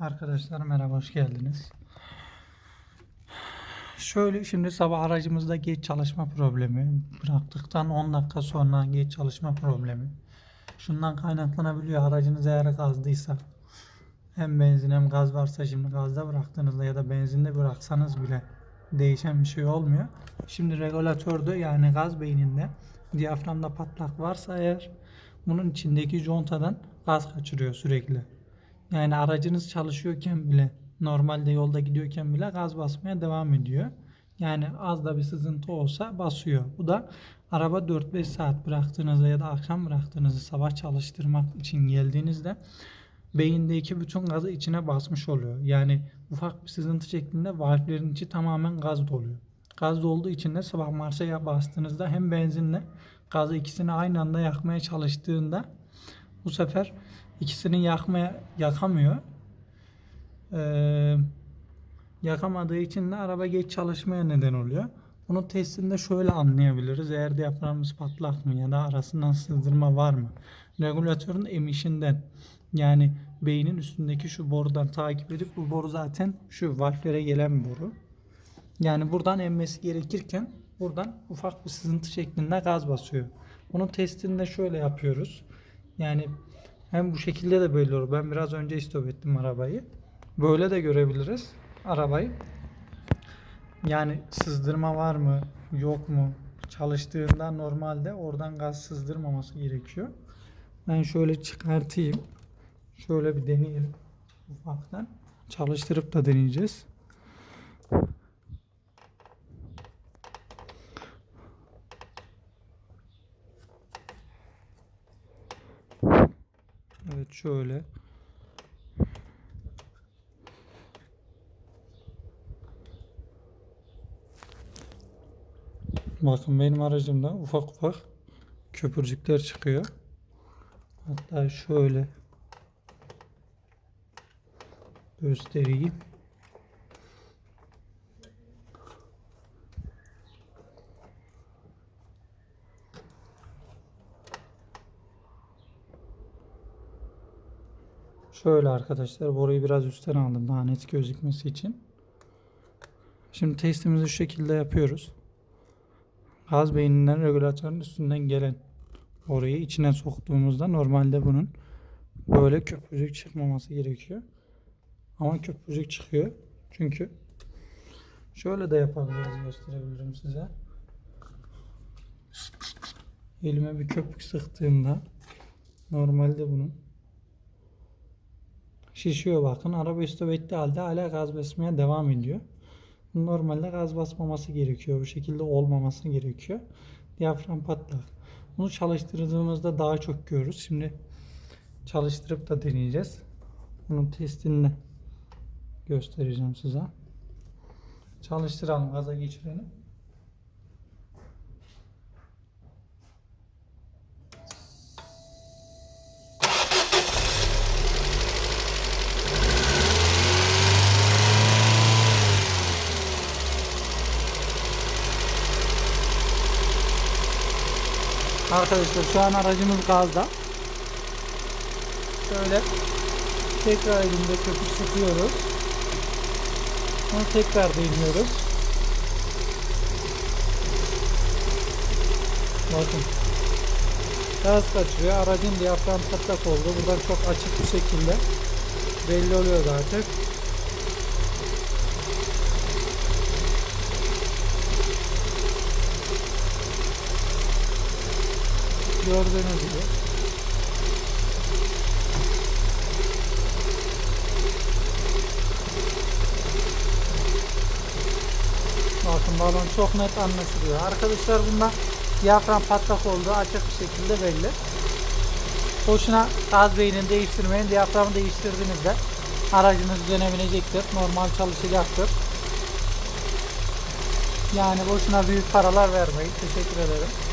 Arkadaşlar merhaba hoş geldiniz. Şöyle şimdi sabah aracımızda geç çalışma problemi, bıraktıktan 10 dakika sonra geç çalışma problemi. Şundan kaynaklanabiliyor aracınız eğer gazdıysa. Hem benzin hem gaz varsa şimdi gazda bıraktığınızda ya da benzinde bıraksanız bile değişen bir şey olmuyor. Şimdi regülatörde yani gaz beyninde diyaframda patlak varsa eğer bunun içindeki contadan gaz kaçırıyor sürekli. Yani aracınız çalışıyorken bile normalde yolda gidiyorken bile gaz basmaya devam ediyor. Yani az da bir sızıntı olsa basıyor. Bu da araba 4-5 saat bıraktığınızda ya da akşam bıraktığınızda sabah çalıştırmak için geldiğinizde beyindeki bütün gazı içine basmış oluyor. Yani ufak bir sızıntı şeklinde valflerin içi tamamen gaz doluyor. Gaz dolduğu için de sabah marşa bastığınızda hem benzinle gazı ikisini aynı anda yakmaya çalıştığında bu sefer ikisini yakmaya yakamıyor. Ee, yakamadığı için de araba geç çalışmaya neden oluyor. Bunun testinde şöyle anlayabiliriz. Eğer diyaframımız patlak mı ya da arasından sızdırma var mı? Regülatörün emişinden yani beynin üstündeki şu borudan takip edip bu boru zaten şu valflere gelen boru. Yani buradan emmesi gerekirken buradan ufak bir sızıntı şeklinde gaz basıyor. Bunun testini de şöyle yapıyoruz. Yani hem bu şekilde de belli olur. Ben biraz önce istop ettim arabayı. Böyle de görebiliriz arabayı. Yani sızdırma var mı yok mu çalıştığında normalde oradan gaz sızdırmaması gerekiyor. Ben şöyle çıkartayım. Şöyle bir deneyelim ufaktan. Çalıştırıp da deneyeceğiz. Evet şöyle. Bakın benim aracımda ufak ufak köpürcükler çıkıyor. Hatta şöyle göstereyim. Şöyle arkadaşlar boruyu biraz üstten aldım daha net gözükmesi için. Şimdi testimizi şu şekilde yapıyoruz. Gaz beyninden regülatörün üstünden gelen boruyu içine soktuğumuzda normalde bunun böyle köpürcük çıkmaması gerekiyor. Ama köpürcük çıkıyor. Çünkü şöyle de yapabiliriz gösterebilirim size. Elime bir köpük sıktığımda normalde bunun şişiyor bakın. Araba üstü ettiği halde hala gaz basmaya devam ediyor. Normalde gaz basmaması gerekiyor. Bu şekilde olmaması gerekiyor. Diyafram patlak. Bunu çalıştırdığımızda daha çok görürüz. Şimdi çalıştırıp da deneyeceğiz. Bunun testini göstereceğim size. Çalıştıralım gaza geçirelim. Arkadaşlar şu an aracımız gazda. Şöyle tekrar elimde köpük sıkıyoruz. Onu tekrar değiniyoruz. Bakın. Gaz kaçıyor. Aracın diyafram patlak oldu. Buradan çok açık bir şekilde belli oluyor zaten. Gördüğünüz gibi. Bakın balon çok net anlaşılıyor. Arkadaşlar bunda diyafram patlak olduğu açık bir şekilde belli. Boşuna gaz beynini değiştirmeyin. Diyaframı değiştirdiğinizde aracınız düzene binecektir. Normal çalışacaktır. Yani boşuna büyük paralar vermeyin. Teşekkür ederim.